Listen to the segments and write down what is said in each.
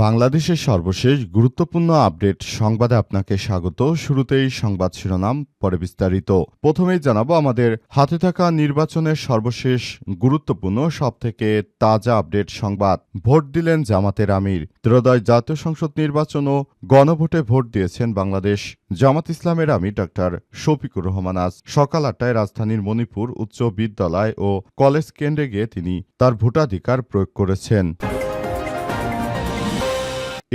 বাংলাদেশের সর্বশেষ গুরুত্বপূর্ণ আপডেট সংবাদে আপনাকে স্বাগত। শুরুতেই সংবাদ শিরোনাম, পরে বিস্তারিত। প্রথমেই জানাব আমাদের হাতে থাকা নির্বাচনের সর্বশেষ গুরুত্বপূর্ণ, সবথেকে তাজা আপডেট সংবাদ। ভোট দিলেন জামাতের আমির। ত্রয়োদশ জাতীয় সংসদ নির্বাচন ও গণভোটে ভোট দিয়েছেন বাংলাদেশ জামাত ইসলামের আমির ডাক্তার শফিকুর রহমান। আজ সকাল আটটায় রাজধানীর মণিপুর উচ্চ বিদ্যালয় ও কলেজ কেন্দ্রে গিয়ে তিনি তার ভোটাধিকার প্রয়োগ করেছেন।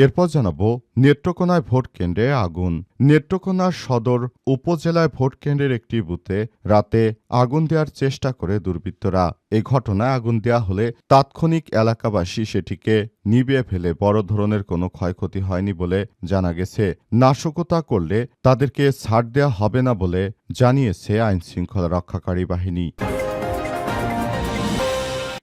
এরপর জানাব নেত্রকোনায় ভোট কেন্দ্রে আগুন। নেত্রকোনার সদর উপজেলায় ভোট কেন্দ্রের একটি বুথে রাতে আগুন দেওয়ার চেষ্টা করে দুর্বৃত্তরা। এ ঘটনায় আগুন দেওয়া হলে তাৎক্ষণিক এলাকাবাসী সেটিকে নিভিয়ে ফেলে। বড় ধরনের কোনো ক্ষয়ক্ষতি হয়নি বলে জানা গেছে। নাশকতা করলে তাদেরকে ছাড় দেওয়া হবে না বলে জানিয়েছে আইনশৃঙ্খলা রক্ষাকারী বাহিনী।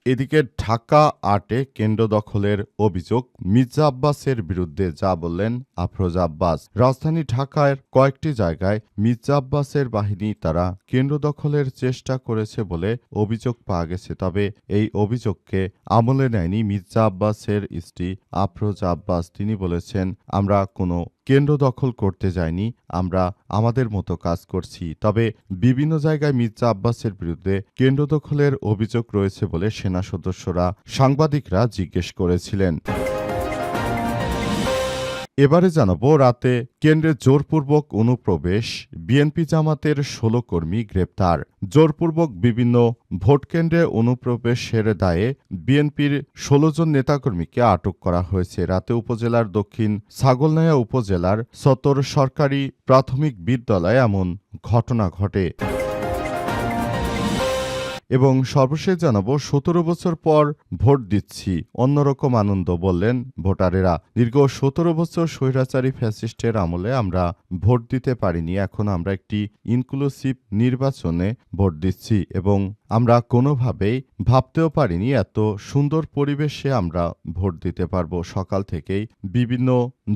এদিকে ঢাকা আটে কেন্দ্র দখলের অভিযোগ মির্জা আব্বাসের বিরুদ্ধে যা বললেন আফরোজ আব্বাস। রাজধানী ঢাকার কয়েকটি জায়গায় মির্জা আব্বাসের বাহিনী তারা কেন্দ্র দখলের চেষ্টা করেছে বলে অভিযোগ পাওয়া গেছে, তবে এই অভিযোগকে আমলে নেয়নি মির্জা আব্বাসের স্ত্রী আফরোজ আব্বাস। তিনি বলেছেন, আমরা কোনো কেন্দ্র দখল করতে যায়নি, আমরা আমাদের মতো কাজ করছি। তবে বিভিন্ন জায়গায় মির্জা আব্বাসের বিরুদ্ধে কেন্দ্র দখলের অভিযোগ রয়েছে বলে সেনা সদস্যরা সাংবাদিকরা জিজ্ঞেস করেছিলেন। এবারে জানাব, রাতে কেন্দ্রে জোরপূর্বক অনুপ্রবেশ, বিএনপি জামাতের ষোলো কর্মী গ্রেপ্তার। জোরপূর্বক বিভিন্ন ভোটকেন্দ্রে অনুপ্রবেশের দায়ে বিএনপির ষোলো জন নেতাকর্মীকে আটক করা হয়েছে। রাতে উপজেলার দক্ষিণ ছাগলনাইয়া উপজেলার সতর সরকারি প্রাথমিক বিদ্যালয়ে এমন ঘটনা ঘটে। এবং সর্বশেষ জানাব, সতেরো বছর পর ভোট দিচ্ছি, অন্যরকম আনন্দ বললেন ভোটারেরা। দীর্ঘ সতেরো বছর স্বৈরাচারী ফ্যাসিস্টের আমলে আমরা ভোট দিতে পারিনি, এখন আমরা একটি ইনক্লুসিভ নির্বাচনে ভোট দিচ্ছি এবং আমরা কোনোভাবেই ভাবতেও পারিনি এত সুন্দর পরিবেশে আমরা ভোট দিতে পারব। সকাল থেকেই বিভিন্ন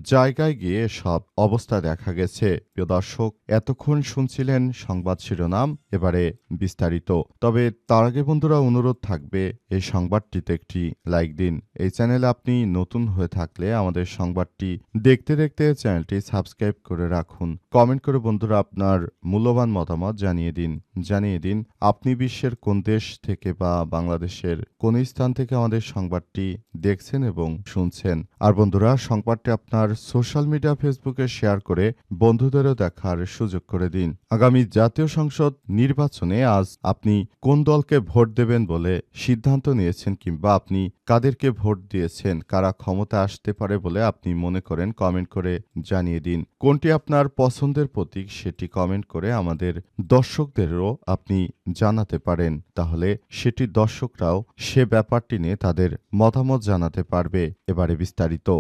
জায়গায় গিয়ে সব অবস্থা দেখা গেছে। প্রিয় দর্শক, এতক্ষণ শুনছিলেন সংবাদ শিরোনাম, এবারে বিস্তারিত। তবে তার আগে বন্ধুরা, অনুরোধ থাকবে এই সংবাদটিতে একটি লাইক দিন। এই চ্যানেলে আপনি নতুন হয়ে থাকলে আমাদের সংবাদটি দেখতে দেখতে চ্যানেলটি সাবস্ক্রাইব করে রাখুন। কমেন্ট করে বন্ধুরা আপনার মূল্যবান মতামত জানিয়ে দিন। জানিয়ে দিন, আপনি বিশ্বের কোন দেশ থেকে বা বাংলাদেশের কোন স্থান থেকে আমাদের সংবাদটি দেখছেন এবং শুনছেন। আর বন্ধুরা, সংবাদটি আপনার সোশ্যাল মিডিয়া ফেসবুকে শেয়ার করে বন্ধুদেরও দেখার সুযোগ করে দিন। আগামী জাতীয় সংসদ নির্বাচনে আজ আপনি কোন দলকে ভোট দেবেন বলে সিদ্ধান্ত নিয়েছেন কিংবা আপনি কাদেরকে ভোট দিয়েছেন, কারা ক্ষমতা আসতে পারে বলে আপনি মনে করেন, কমেন্ট করে জানিয়ে দিন। কোনটি আপনার পছন্দের প্রতীক সেটি কমেন্ট করে আমাদের দর্শকদেরও আপনি জানাতে পারেন, তাহলে সেটি দর্শকরাও সে ব্যাপারটি নিয়ে তাদের মতামত জানাতে পারবে। এবারে বিস্তারিত।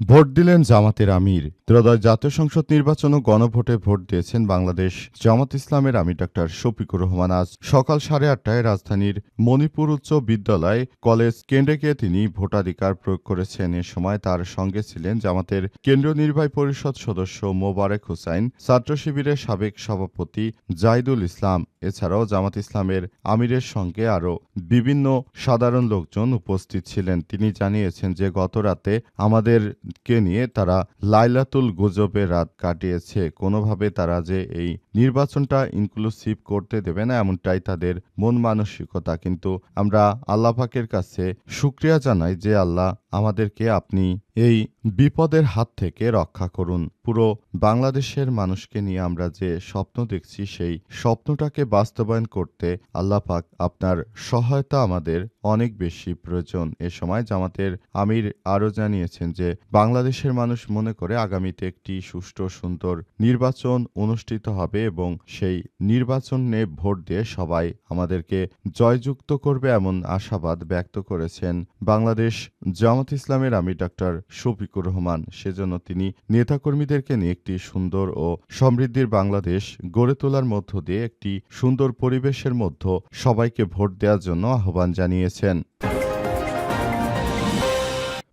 ভোট দিলেন জামাতের আমির। ত্রয়োদশ জাতীয় সংসদ নির্বাচন ও গণভোটে ভোট দিয়েছেন বাংলাদেশ। জামাত ইসলামের আমির ডাক্তার শফিকুর রহমান আজ সকাল সাড়ে আটটায় রাজধানীর মণিপুর উচ্চ বিদ্যালয় কলেজ কেন্দ্রে গিয়ে তিনি ভোটাধিকার প্রয়োগ করেছেন। এ সময় তার সঙ্গে ছিলেন জামাতের কেন্দ্রীয় নির্বাহী পরিষদ সদস্য মোবারক হুসাইন, ছাত্র শিবিরের সাবেক সভাপতি জাইদুল ইসলাম। এছাড়াও জামাত ইসলামের আমিরের সঙ্গে আরও বিভিন্ন সাধারণ লোকজন উপস্থিত ছিলেন। তিনি জানিয়েছেন যে গত রাতে আমাদেরকে নিয়ে তারা লাইলাতুল গুজবে রাত কাটিয়েছে। কোনোভাবে তারা যে এই নির্বাচনটা ইনক্লুসিভ করতে দেবে না, এমনটাই তাদের মন মানসিকতা। কিন্তু আমরা আল্লাহ পাকের কাছে শুক্রিয়া জানাই যে আল্লাহ আমাদেরকে আপনি এই বিপদের হাত থেকে রক্ষা করুন। পুরো বাংলাদেশের মানুষকে নিয়ে আমরা যে স্বপ্ন দেখছি, সেই স্বপ্নটাকে বাস্তবায়ন করতে আল্লাহ পাক আপনার সহায়তা আমাদের অনেক বেশি প্রয়োজন। এ সময় জামাতের আমির আরও জানিয়েছেন যে, বাংলাদেশের মানুষ মনে করে আগামীতে একটি সুষ্ঠু, সুন্দর নির্বাচন অনুষ্ঠিত হবে এবং সেই নির্বাচনে ভোট দিয়ে সবাই আমাদেরকে জয়যুক্ত করবে এমন আশাবাদ ব্যক্ত করেছেন বাংলাদেশ জামাত ইসলামের আমি ডাক্তার শফিকুর রহমান। সেজন্য তিনি নেতাকর্মীদেরকে নিয়ে একটি সুন্দর ও সমৃদ্ধির বাংলাদেশ গড়ে তোলার মধ্য দিয়ে একটি সুন্দর পরিবেশের মধ্য সবাইকে ভোট দেওয়ার জন্য আহ্বান জানিয়েছেন।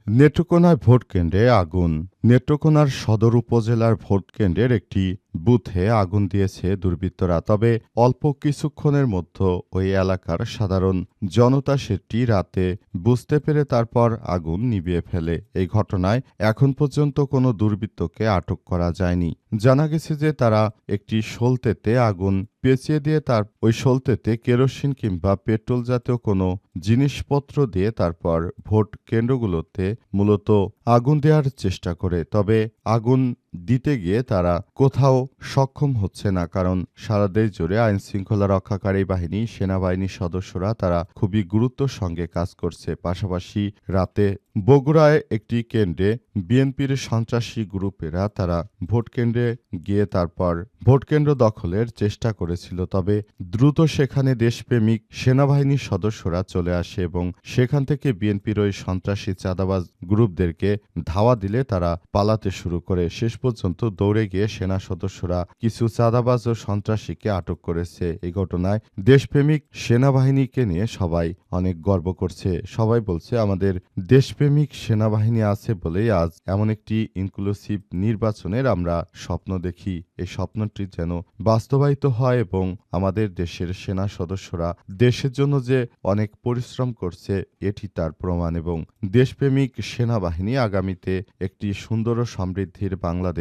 নেত্রকোনায় ভোট কেন্দ্রে আগুন। নেত্রকোনার সদর উপজেলার ভোটকেন্দ্রের একটি বুথে আগুন দিয়েছে দুর্বৃত্তরা। তবে অল্প কিছুক্ষণের মধ্যে ওই এলাকার সাধারণ জনতা সেটি রাতে বুঝতে পেরে তারপর আগুন নিভিয়ে ফেলে। এই ঘটনায় এখন পর্যন্ত কোনো দুর্বৃত্তকে আটক করা যায়নি। জানা গেছে যে তারা একটি সলতেতে আগুন পেঁচিয়ে দিয়ে তার ওই সলতেতে কেরোসিন কিংবা পেট্রোল জাতীয় কোনো জিনিসপত্র দিয়ে তারপর ভোট কেন্দ্রগুলোতে মূলত আগুন দেওয়ার চেষ্টা করে তবে আগুন দিতে গিয়ে তারা কোথাও সক্ষম হচ্ছে না, কারণ সারা দেশ জুড়ে আইন শৃঙ্খলা রক্ষাকারী বাহিনী, সেনাবাহিনীর সদস্যরা তারা খুবই গুরুত্বর সঙ্গে কাজ করছে। পাশাপাশি রাতে বগুড়ায় একটি কেন্দ্রে বিএনপির সন্ত্রাসী গ্রুপেরা তারা ভোট কেন্দ্রে গিয়ে তারপর ভোট কেন্দ্র দখলের চেষ্টা করেছিল, তবে দ্রুত সেখানে দেশপ্রেমিক সেনাবাহিনীর সদস্যরা চলে আসে এবং সেখান থেকে বিএনপির ওই সন্ত্রাসী চাঁদাবাজ গ্রুপদেরকে ধাওয়া দিলে তারা পালাতে শুরু করে। শেষ পর্যন্ত দৌড়ে গিয়ে সেনা সদস্যরা কিছু চাঁদাবাজ ও সন্ত্রাসীকে আটক করেছে। এই ঘটনায় দেশপ্রেমিক সেনাবাহিনীকে নিয়ে সবাই অনেক গর্ব করছে। সবাই বলছে, আমাদের দেশপ্রেমিক সেনাবাহিনী আছে বলেই আজ এমন একটি ইনক্লুসিভ নির্বাচনের আমরা স্বপ্ন দেখি। এই স্বপ্নটি যেন বাস্তবায়িত হয় এবং আমাদের দেশের সেনা সদস্যরা দেশের জন্য যে অনেক পরিশ্রম করছে, এটি তার প্রমাণ এবং দেশপ্রেমিক সেনাবাহিনী আগামীতে একটি সুন্দর সমৃদ্ধির বাংলাদেশ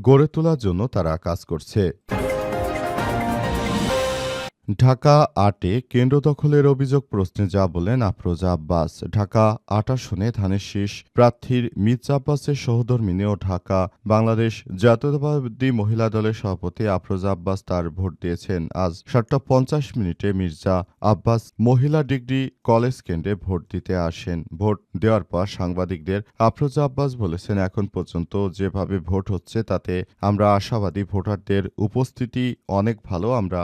গড়ে তোলার জন্য তারা কাজ করছে। ঢাকা আটে কেন্দ্র দখলের অভিযোগ প্রশ্নে যা বলেন আফরোজা আব্বাস, ঢাকা আট আসনে ধানের শীষ প্রার্থীর মির্জা আব্বাসের সহধর্মিনী ও ঢাকা বাংলাদেশ জাতীয়তাবাদী মহিলা দলের সভাপতি আফরোজা আব্বাস তার ভোট দিয়েছেন। আজ সাতটা পঞ্চাশ মিনিটে মির্জা আব্বাস মহিলা ডিগ্রি কলেজ কেন্দ্রে ভোট দিতে আসেন। ভোট দেওয়ার পর সাংবাদিকদের আফরোজা আব্বাস বলেছেন, এখন পর্যন্ত যেভাবে ভোট হচ্ছে তাতে আমরা আশাবাদী ভোটারদের উপস্থিতি অনেক ভালো, আমরা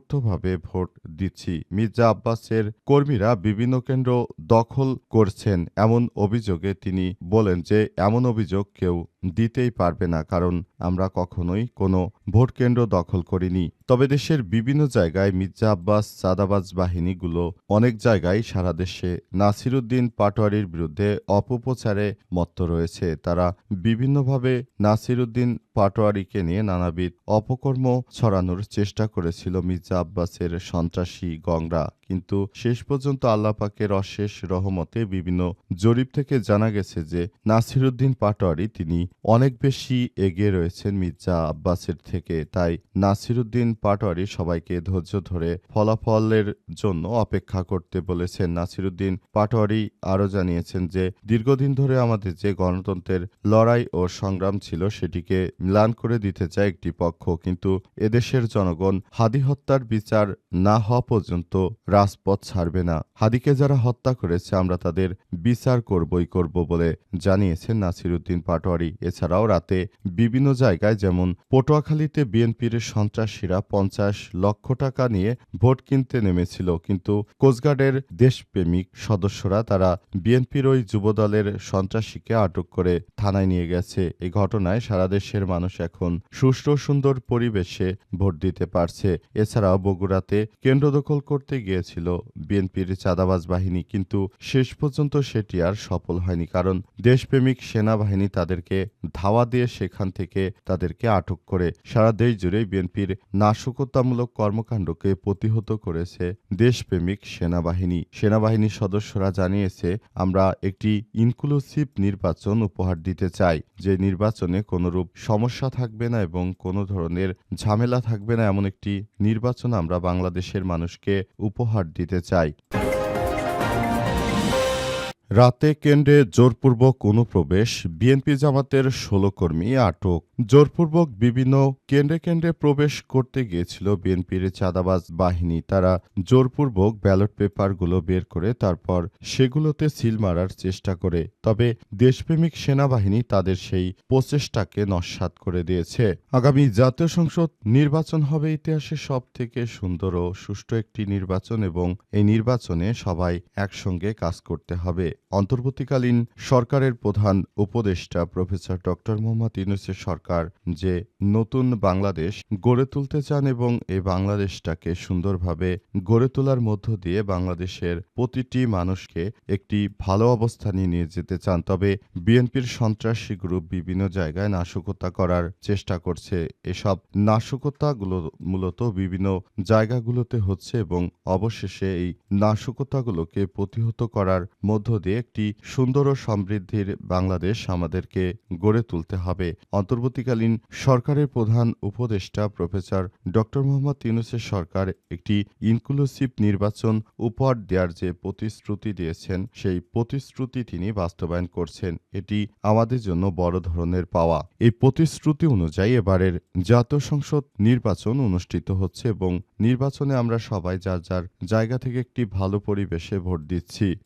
স্বতঃস্ফূর্তভাবে ভোট দিচ্ছি। মির্জা আব্বাসের কর্মীরা বিভিন্ন কেন্দ্র দখল করছেন এমন অভিযোগে তিনি বলেন যে, এমন অভিযোগ কেউ দিতেই পারবে না কারণ আমরা কখনোই কোনো ভোট কেন্দ্র দখল করিনি। তবে দেশের বিভিন্ন জায়গায় মির্জা আব্বাস চাঁদাবাজ বাহিনীগুলো অনেক জায়গায় সারা দেশে নাসিরুদ্দিন পাটোয়ারির বিরুদ্ধে অপপ্রচারে মত্ত রয়েছে। তারা বিভিন্নভাবে নাসিরুদ্দিন পাটোয়ারিকে নিয়ে নানাবিধ অপকর্ম ছড়ানোর চেষ্টা করেছিল মির্জা আব্বাসের সন্ত্রাসী গংরা। কিন্তু শেষ পর্যন্ত আল্লাপাকের অশেষ রহমতে বিভিন্ন জরিপ থেকে জানা গেছে যে নাসিরুদ্দিন পাটোয়ারি তিনি অনেক বেশি এগিয়ে রয়েছেন মির্জা আব্বাসের থেকে। তাই নাসিরুদ্দিন পাটোয়ারি সবাইকে ধৈর্য ধরে ফলাফলের জন্য অপেক্ষা করতে বলেছেন। নাসিরুদ্দিন পাটোয়ারি আরও জানিয়েছেন যে, দীর্ঘদিন ধরে আমাদের যে গণতন্ত্রের লড়াই ও সংগ্রাম ছিল সেটিকে ম্লান করে দিতে চায় একটি পক্ষ, কিন্তু এদেশের জনগণ হাদি হত্যার বিচার না হওয়া পর্যন্ত রাজপথ ছাড়বে না। হাদিকে যারা হত্যা করেছে, আমরা তাদের বিচার করবই করব বলে জানিয়েছেন নাসিরুদ্দিন পাটোয়ারি। এছাড়াও রাতে বিভিন্ন জায়গায়, যেমন পটুয়াখালীতে বিএনপির সন্ত্রাসীরা পঞ্চাশ লক্ষ টাকা নিয়ে ভোট কিনতে নেমেছিল, কিন্তু কোস্টগার্ডের দেশপ্রেমিক সদস্যরা তারা বিএনপির ওই যুবদলের সন্ত্রাসীকে আটক করে থানায় নিয়ে গেছে। এই ঘটনায় সারা দেশের মানুষ এখন সুষ্ঠু সুন্দর পরিবেশে ভোট দিতে পারছে। এছাড়াও বগুড়াতে কেন্দ্র দখল করতে গিয়েছিল বিএনপির চাঁদাবাজ বাহিনী, কিন্তু শেষ পর্যন্ত সেটি আর সফল হয়নি কারণ দেশপ্রেমিক সেনাবাহিনী তাদেরকে ধাওয়া দিয়ে সেখান থেকে তাদেরকে আটক করে সারা দেশ জুড়ে বিএনপির নাশকতামূলক কর্মকাণ্ডকে প্রতিহত করেছে দেশপ্রেমিক সেনাবাহিনী। সেনাবাহিনীর সদস্যরা জানিয়েছে, আমরা একটি ইনক্লুসিভ নির্বাচন উপহার দিতে চাই। যে নির্বাচনে কোনোরূপ সমস্যা থাকবে না এবং কোনো ধরনের ঝামেলা থাকবে না, এমন একটি নির্বাচন আমরা বাংলাদেশের মানুষকে উপহার দিতে চাই। রাতে কেন্দ্রে জোরপূর্বক অনুপ্রবেশ, বিএনপি জামাতের ষোলো কর্মী আটক। জোরপূর্বক বিভিন্ন কেন্দ্রে কেন্দ্রে প্রবেশ করতে গিয়েছিল বিএনপির চাঁদাবাজ বাহিনী। তারা জোরপূর্বক ব্যালট পেপারগুলো বের করে তারপর সেগুলোতে সিল মারার চেষ্টা করে। তবে দেশপ্রেমিক সেনাবাহিনী তাদের সেই প্রচেষ্টাকে নস্বাত করে দিয়েছে। আগামী জাতীয় সংসদ নির্বাচন হবে ইতিহাসে সব থেকে সুন্দর ও সুষ্ঠু একটি নির্বাচন এবং এই নির্বাচনে সবাই একসঙ্গে কাজ করতে হবে। অন্তর্বর্তীকালীন সরকারের প্রধান উপদেষ্টা প্রফেসর ডক্টর মোহাম্মদ ইউনুসের সরকার যে নতুন বাংলাদেশ গড়ে তুলতে চান এবং এই বাংলাদেশটাকে সুন্দরভাবে গড়ে তোলার মধ্য দিয়ে বাংলাদেশের প্রতিটি মানুষকে একটি ভালো অবস্থানে নিয়ে যেতে চান, তবে বিএনপির সন্ত্রাসী গ্রুপ বিভিন্ন জায়গায় নাশকতা করার চেষ্টা করছে। এসব নাশকতাগুলো মূলত বিভিন্ন জায়গাগুলোতে হচ্ছে এবং অবশেষে এই নাশকতাগুলোকে প্রতিহত করার মধ্য দিয়ে একটি সুন্দর ও সমৃদ্ধির বাংলাদেশ আমাদেরকে গড়ে তুলতে হবে। অন্তর্বর্তীকালীন সরকারের প্রধান উপদেষ্টা প্রফেসর ডক্টর মোহাম্মদ ইউনুসের সরকার একটি ইনক্লুসিভ নির্বাচন উপহার দেওয়ার যে প্রতিশ্রুতি দিয়েছেন, সেই প্রতিশ্রুতি তিনি বাস্তবায়ন করছেন। এটি আমাদের জন্য বড় ধরনের পাওয়া। এই প্রতিশ্রুতি অনুযায়ী এবারের জাতীয় সংসদ নির্বাচন অনুষ্ঠিত হচ্ছে এবং নির্বাচনে আমরা সবাই যার যার জায়গা থেকে একটি ভালো পরিবেশে ভোট দিচ্ছি।